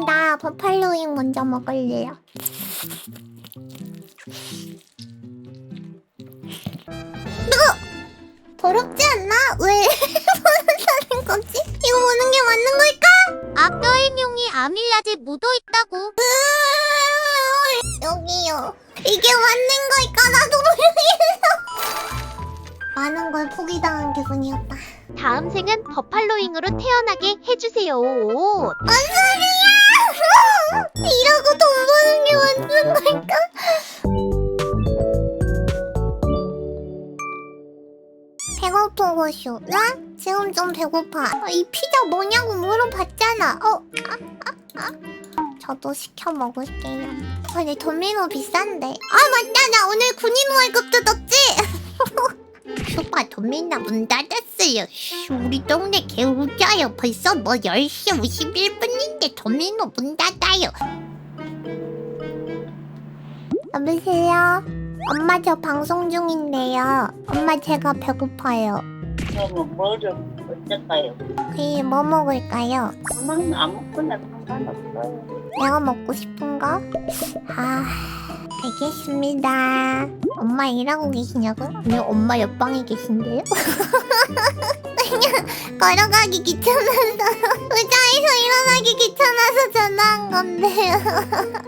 그러면 나 버팔로잉 먼저 먹을래요. 뜨거! 더럽지 않나? 왜 보는 거지? 이거 보는 게 맞는 걸까? 아뼈의 용이 아밀라제 묻어 있다고. 여기요. 이게 맞는 걸까? 나도 모르겠어. 많은 걸 포기당한 기분이었다. 다음 생은 버팔로잉으로 태어나게 해주세요. 뭔 소리야! 배고프고쇼. 나 지금 좀 배고파. 아, 이 피자 뭐냐고 물어봤잖아. 어? 아, 아, 아. 저도 시켜 먹을게요. 근데 도미노 비싼데. 아 맞다 나 오늘 군인 월급 뜯었지? 슈퍼 도미노 문 닫았어요. 슈, 우리 동네 개우자요. 벌써 뭐 10시 51분인데 도미노 문 닫아요. 여보세요? 엄마 저 방송 중인데요. 엄마 제가 배고파요. 그러면 뭐를 어쩔까요? 그 뭐 먹을까요? 그만 아무거나 상관없어요. 내가 먹고 싶은 거? 아, 알겠습니다. 엄마 일하고 계시냐고? 아니, 엄마 옆방에 계신데요? 그냥 걸어가기 귀찮아서 의자에서 일어나기 귀찮아서 전화한 건데요.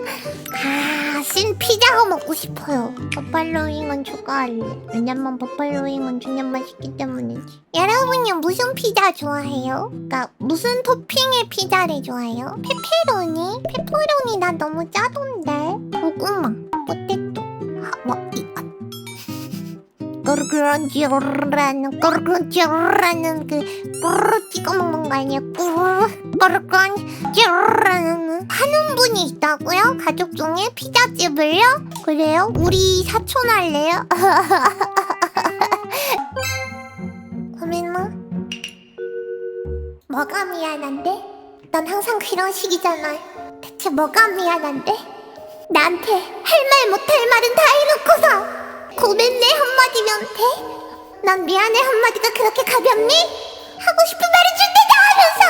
아, 신 피자가 먹고 싶어요. 버팔로잉은 추가할래. 왜냐면 버팔로잉은 주년 맛있기 때문이지. 여러분이 무슨 피자 좋아해요? 그러니까 무슨 토핑의 피자를 좋아해요? 페페로니? 페페로니 나 너무 짜던데. 고구마, 꼬르그런지라는 꼬르그런지라는 그 뿌르 찍어 먹는 거 아니에요? 뿌르 꼬르그런지라는 하는 분이 있다고요? 가족 중에 피자집을요? 그래요? 우리 사촌 할래요? 고민아 뭐가 미안한데? 넌 항상 그런 식이잖아. 대체 뭐가 미안한데? 나한테 할 말 못 할 말은 다 해놓고서 고백네 한마디면 돼? 난 미안해 한마디가 그렇게 가볍니? 하고 싶은 말을 줄 때다 하면서.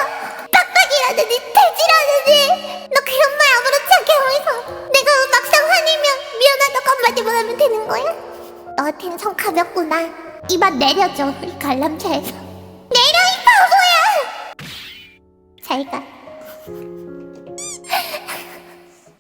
빡빡이라느니 돼지라느니. 너 그런 말 아무렇지 않게 하면서. 내가 막상 화내면 미안하다고 한마디만 하면 되는 거야? 너한텐 성 가볍구나. 이만 내려줘 우리 관람차에서. 내려 이 바보야! 잘가.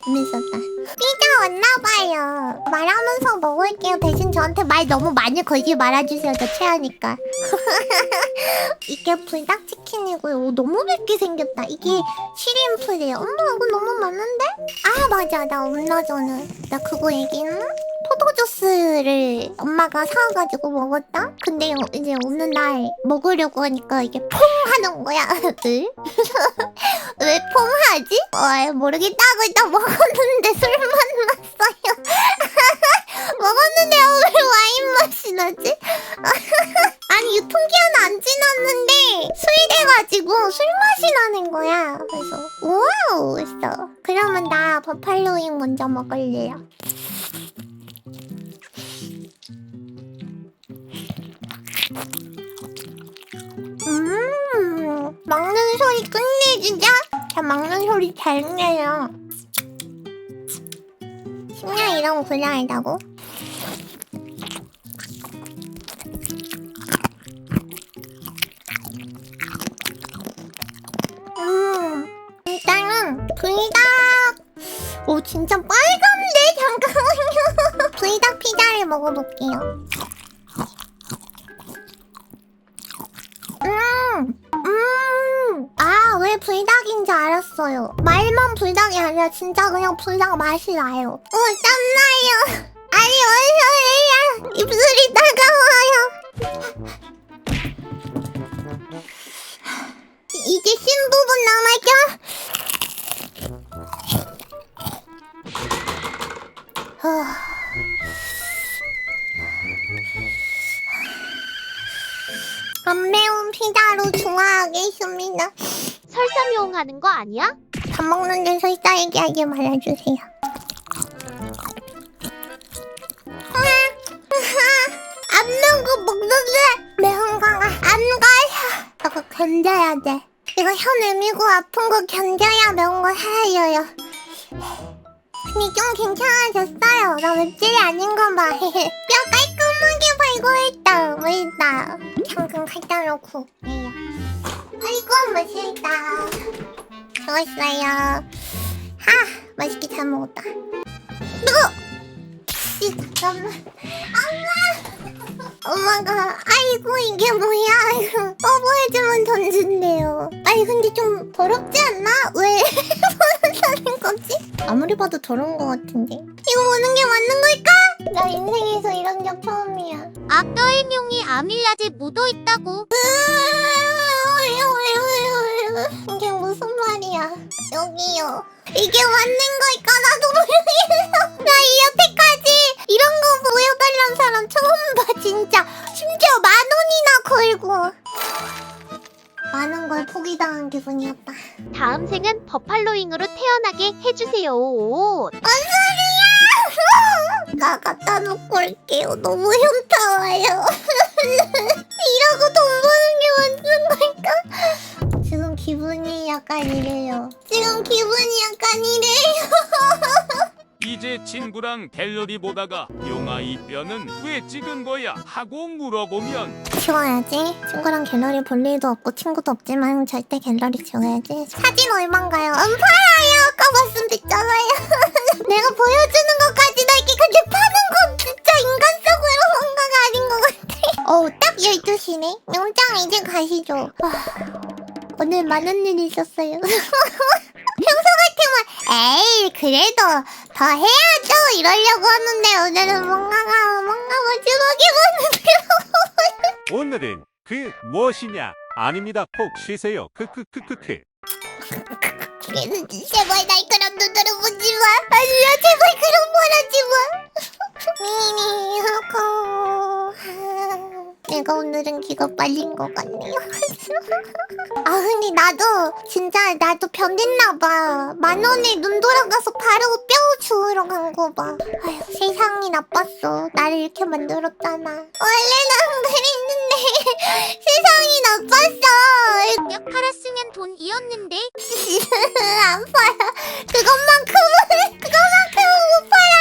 재밌었다. 피자 왔나봐요. 말하면서 먹을게요. 대신 저한테 말 너무 많이 걸지 말아주세요. 저 체하니까. 이게 불닭치킨이고요 오, 너무 맵게 생겼다. 이게 7인풀이에요. 엄마 이거 너무 많은데? 아 맞아. 나 얼마 전에 나 그거 얘기했나? 포도주스를 엄마가 사와가지고 먹었다? 근데 이제 어느 날 먹으려고 하니까 이게 퐁 하는 거야 응? 왜 퐁 하지? 어, 모르겠다고 일단 먹었는데 술맛 났어요 먹었는데 왜 와인 맛이 나지? 아니 유통기한 안 지났는데 수입돼가지고 술 맛이 나는 거야 그래서 우와우 했어 그러면 나 버팔로잉 먼저 먹을래요 끝내주자. 저 먹는 소리 잘 내요. 심야 이런 곤란하다고? 음, 일단은 불닭. 오, 진짜 빨간데? 잠깐만요. 불닭 피자를 먹어볼게요. 불닭인지 알았어요. 말만 불닭이 아니라 진짜 그냥 불닭 맛이 나요. 어, 땀나요. 아니, 뭔 소리야. 입술이 따가워요. 이제 신 부분 남았죠? 어. 안 매운 피자로 좋아하겠습니다. 설사미용 하는 거 아니야? 밥 먹는데 설사 얘기하지 말아주세요. 안 매운 거 먹는데 매운 거가 안 가요. 이거 견뎌야 돼. 이거 혀 내밀고 아픈 거 견뎌야 매운 거. 있어요. 근데 좀 괜찮아졌어요. 나 웹질이 아닌 건 봐. 뼈 깔끔하게 발굴했다. 멋있다. 잠깐 갖다 놓고. 예요. 아이고 멋있다. 좋았어요. 하 맛있게 잘 먹었다. 누구? 씨, 잠깐만. 엄마. 엄마가 아이고 이게 뭐야? 뽀뽀해주면 던진대요. 아니 근데 좀 더럽지 않나? 왜? 아무리 봐도 더러운 거 같은데. 이거 보는 게 맞는 걸까? 나 인생에서 이런 적 처음이야. 악더의 명이 아밀라제 묻어있다고. 이게 무슨 말이야? 여기요. 이게 맞는 걸까? 나도 모르겠어. 나이 여태까지 이런 거 보여달란 사람 처음 봐, 진짜. 심지어 만 원이나 걸고. 많은 걸 포기당한 기분이었다. 다음 생은 버팔로잉으로 태어나게 해주세요. 뭔 소리야! 나 갖다 놓고 올게요. 너무 현타와요. 이러고 돈 버는 게 맞는 걸까? 지금 기분이 약간 이래요. 지금 기분이 약간 이래요. 이제 친구랑 갤러리 보다가 용아 이 뼈는 왜 찍은 거야 하고 물어보면 지워야지. 친구랑 갤러리 볼 일도 없고 친구도 없지만 절대 갤러리 지워야지. 사진? 안 팔아요. 아까 됐잖아요. 내가 보여주는 것까지 나 이렇게 근데 파는 건 진짜 인간적으로 뭔가가 아닌 것 같아. 어우, 딱 12시네. 명장 이제 가시죠. 아, 오늘 많은 일이 있었어요. 평소 같으면 에이 그래도 더 해야죠 이러려고 하는데 오늘은 뭔가가 뭔가 마지막에 보는 오늘은 그 무엇이냐? 아닙니다. 푹 쉬세요. 크크크크크. 걔는 제발 날 그런 눈으로 보지 마. 아니야, 제발 그런 말 하지 마. 미니하고. 내가 오늘은 기가 빨린 것 같네요. 언니 나도 진짜 나도 변했나봐. 만원에 눈 돌아가서 바르고 뼈 주우러 간 거봐. 아휴 세상이 나빴어. 나를 이렇게 만들었잖아 원래는 그랬는데. 세상이 나빴어. 역할했으면 돈 이었는데? 아파요 그것만큼은 그것만큼은 못 팔아.